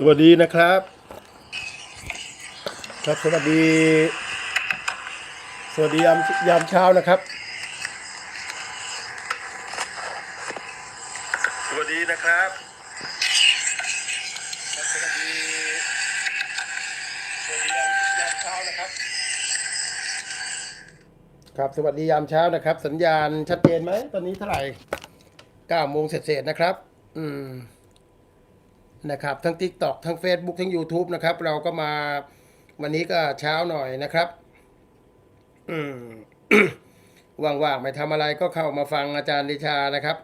สวัสดีนะครับ ครับสวัสดี สวัสดียามยามเช้านะครับ สวัสดีนะครับครับสวัสดีสวัสดียามยามเช้านะครับ ครับสวัสดียามเช้านะครับ สัญญาณชัดเจนไหมตอนนี้เท่าไหร่เก้าโมงเสร็จๆนะครับ อืม นะครับ ทั้ง TikTok ทั้ง Facebook ทั้ง YouTube นะครับ เราก็มาวันนี้ก็เช้าหน่อยนะครับว่างๆไม่ทำอะไรก็เข้ามาฟังอาจารย์ดิชานะครับ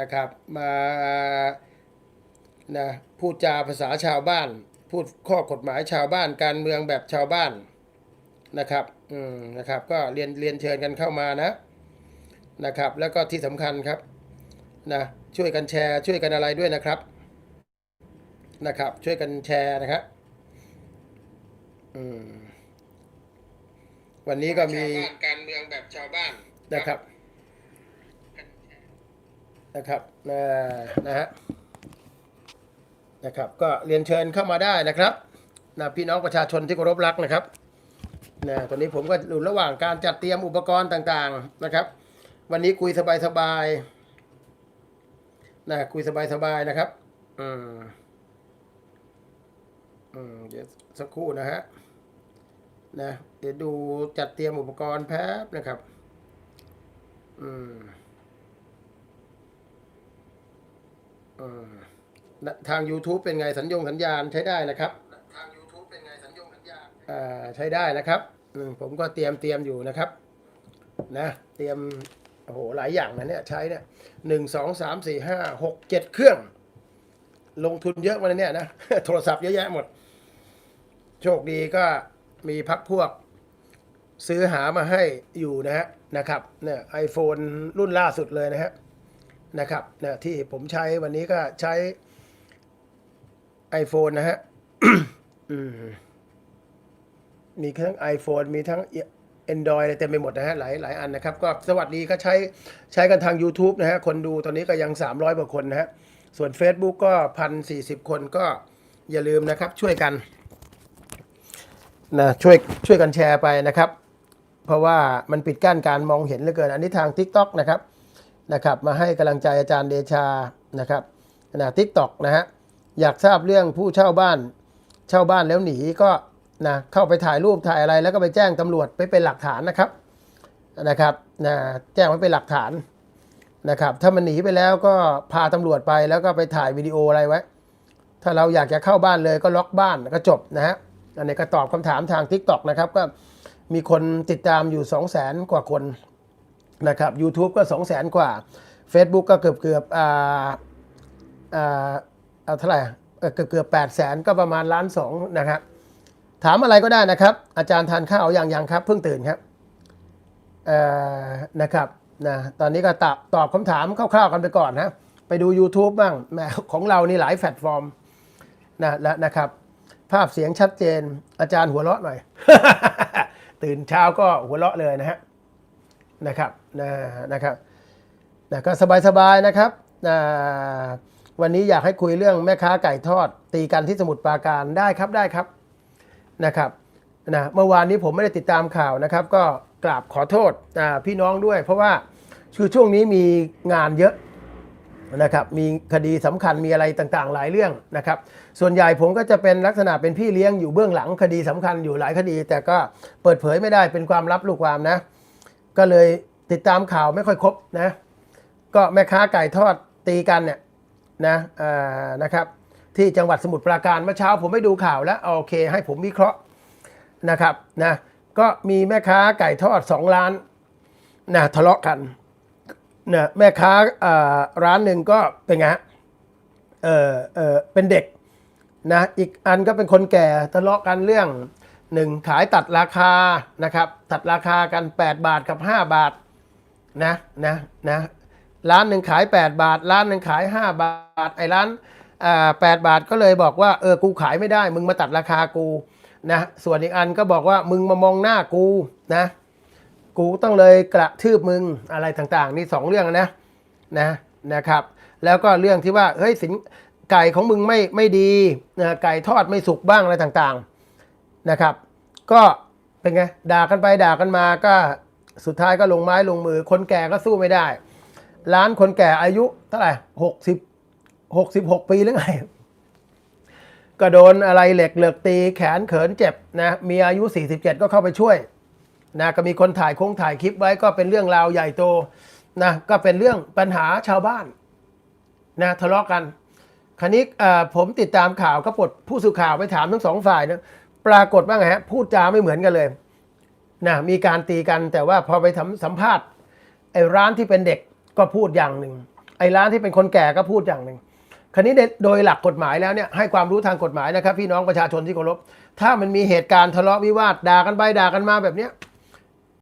นะครับ มานะพูดจาภาษาชาวบ้าน พูดข้อกฎหมายชาวบ้านการเมืองแบบชาวบ้านนะครับอืมนะครับ ก็เรียนเรียนเชิญกันเข้ามานะนะครับ แล้วก็ที่สำคัญครับนะ ช่วยกันแชร์ช่วยกันอะไรด้วยนะครับนะครับ ช่วยกันแชร์นะครับอืมวันนี้ก็มีการเมืองแบบชาวบ้านนะครับ นะครับนะนะฮะนะครับ ก็เรียนเชิญเข้ามาได้นะครับนะพี่น้องประชาชนที่เคารพรักนะครับนะตอนนี้ผมก็อยู่ระหว่างการจัดเตรียมอุปกรณ์ต่างๆนะครับ วันนี้คุยสบายๆ นะคุยสบายๆนะครับ อืมอืมเดี๋ยวสักครู่นะฮะนะเดี๋ยวดูจัดเตรียมอุปกรณ์แป๊บนะครับ อืมอืมนะทาง YouTube เป็นไงสัญญงสัญญาณใช้ได้นะครับ ทาง YouTube เป็นไงสัญญงสัญญาณอ่าใช้ได้นะครับอืมผมก็เตรียมเตรียมอยู่นะครับ นะ เตรียม โอ้โหหลายอย่างนะเนี่ยใช้เนี่ยหนึ่งสองสามสี่ห้าหกเจ็ดเครื่อง ลงทุนเยอะมาเลยเนี่ยนะโทรศัพท์เยอะแยะหมด โชคดีก็มีพักพวกซื้อหามาให้อยู่นะฮะนะครับเนี่ยไอโฟนรุ่นล่าสุดเลยนะฮะนะครับเนี่ยที่ผมใช้วันนี้ก็ใช้ iPhone นะฮะมีทั้ง iPhone มีทั้ง Android อะไรเต็มไปหมดนะฮะหลายหลายอันนะครับ ก็สวัสดีก็ใช้ใช้กันทาง YouTube นะฮะคนดูตอนนี้ก็ยัง 300กว่าคนนะฮะส่วน Facebook ก็พันสี่สิบคนก็อย่าลืมนะครับช่วยกันนะช่วยช่วยกันแชร์ไปนะครับ เพราะว่ามันปิดกั้นการมองเห็นเหลือเกิน อันนี้ทาง TikTok นะครับนะครับ มาให้กำลังใจอาจารย์เดชานะครับนะ TikTok นะฮะอยากทราบเรื่องผู้เช่าบ้านเช่าบ้านแล้วหนีก็ นะเข้าไปถ่ายรูปถ่ายอะไร แล้วก็ไปแจ้งตำรวจไปเป็นหลักฐานนะครับนะครับนะแจ้งไว้เป็นหลักฐานนะครับถ้ามันหนีไปแล้วก็พาตำรวจไปแล้วก็ไปถ่ายวิดีโออะไรไว้ ถ้าเราอยากจะเข้าบ้านเลยก็ล็อกบ้านก็จบนะฮะอันนี้ก็ตอบคำถามทาง TikTok นะครับก็มีคนติดตามอยู่ 2 0 0 0 0 0กว่าคนนะครับ YouTube ก็ 2 0 0 0 0 0กว่า Facebook ก็เกือบเกือบอ่าอ่าเอาเท่าไหร่เออเกือบเกือบแปดแสนก็ประมาณล้านสองนะครับ ถามอะไรก็ได้นะครับ อาจารย์ทานข้าวอย่างยังครับ เพิ่งตื่นครับเออนะครับนะตอนนี้ก็ตอบตอบคำถามคร่าวๆกันไปก่อนนะไปดู YouTube บ้างแหมของเรานี่หลายแพลตฟอร์มนะและนะครับ ภาพเสียงชัดเจนอาจารย์หัวเราะหน่อย ตื่นเช้าก็หัวเราะเลยนะฮะนะครับนะนะครับนะก็สบายๆนะครับนะวันนี้อยากให้คุยเรื่องแม่ค้าไก่ทอด ตีกันที่สมุทรปราการได้ครับได้ครับ นะครับนะเมื่อวานนี้ผมไม่ได้ติดตามข่าวนะครับ ก็กราบขอโทษพี่น้องด้วย เพราะว่าคือช่วงนี้มีงานเยอะนะครับมีคดีสำคัญมีอะไรต่างๆ หลายเรื่องนะครับ ส่วนใหญ่ผมก็จะเป็นลักษณะเป็นพี่เลี้ยงอยู่เบื้องหลังคดีสำคัญอยู่หลายคดี แต่ก็เปิดเผยไม่ได้เป็นความลับลูกความนะ ก็เลยติดตามข่าวไม่ค่อยครบนะ ก็แม่ค้าไก่ทอดตีกันเนี่ยนะอ่านะครับ ที่จังหวัดสมุทรปราการเมื่อเช้าผมไม่ดูข่าวแล้วโอเค ให้ผมวิเคราะห์นะครับนะก็มีแม่ค้าไก่ทอดสองร้านนะทะเลาะกันนะแม่ค้าอ่าร้านหนึ่งก็เป็นไงเออเออเป็นเด็กนะอีกอันก็เป็นคนแก่ทะเลาะกันเรื่องหนึ่งขายตัดราคานะครับตัดราคากัน 8 บาทกับ 5 บาทนะนะนะร้านหนึ่งขาย 8 บาท ร้านหนึ่งขาย 5 บาทไอ้ร้าน แปดบาทก็เลยบอกว่าเออกูขายไม่ได้ มึงมาตัดราคากูนะส่วนอีกอันก็บอกว่ามึงมามองหน้ากูนะกูต้องเลยกระทืบมึงอะไรต่างๆ นี่สองเรื่องนะนะนะครับ แล้วก็เรื่องที่ว่าเฮ้ยสินไก่ของมึงไม่ไม่ดีนะไก่ทอดไม่สุกบ้างอะไรต่างๆนะครับ ก็เป็นไงด่ากันไปด่ากันมาก็สุดท้ายก็ลงไม้ลงมือ คนแก่ก็สู้ไม่ได้ ร้านคนแก่อายุเท่าไหร่หกสิบ หกสิบหกปีหรือไง ก็โดนอะไรเหล็กเหลือกตีแขนเขินเจ็บนะมีอายุ 47 ก็เข้าไปช่วยนะก็มีคนถ่ายโค้งถ่ายคลิปไว้ก็เป็นเรื่องราวใหญ่โตนะก็เป็นเรื่องปัญหาชาวบ้านนะทะเลาะกันคราวนี้อ่อผมติดตามข่าวก็ปลดผู้สื่อข่าวไปถามทั้งสองฝ่ายนะปรากฏว่าไงฮะพูดจาไม่เหมือนกันเลยนะมีการตีกันแต่ว่าพอไปทำสัมภาษณ์ไอ้ร้านที่เป็นเด็กก็พูดอย่างหนึ่งไอ้ร้านที่เป็นคนแก่ก็พูดอย่างหนึ่ง คันนี้โดยหลักกฎหมายแล้วเนี่ยให้ความรู้ทางกฎหมายนะครับ พี่น้องประชาชนที่เคารพถ้ามันมีเหตุการณ์ทะเลาะวิวาทด่ากันไปด่ากันมาแบบเนี้ย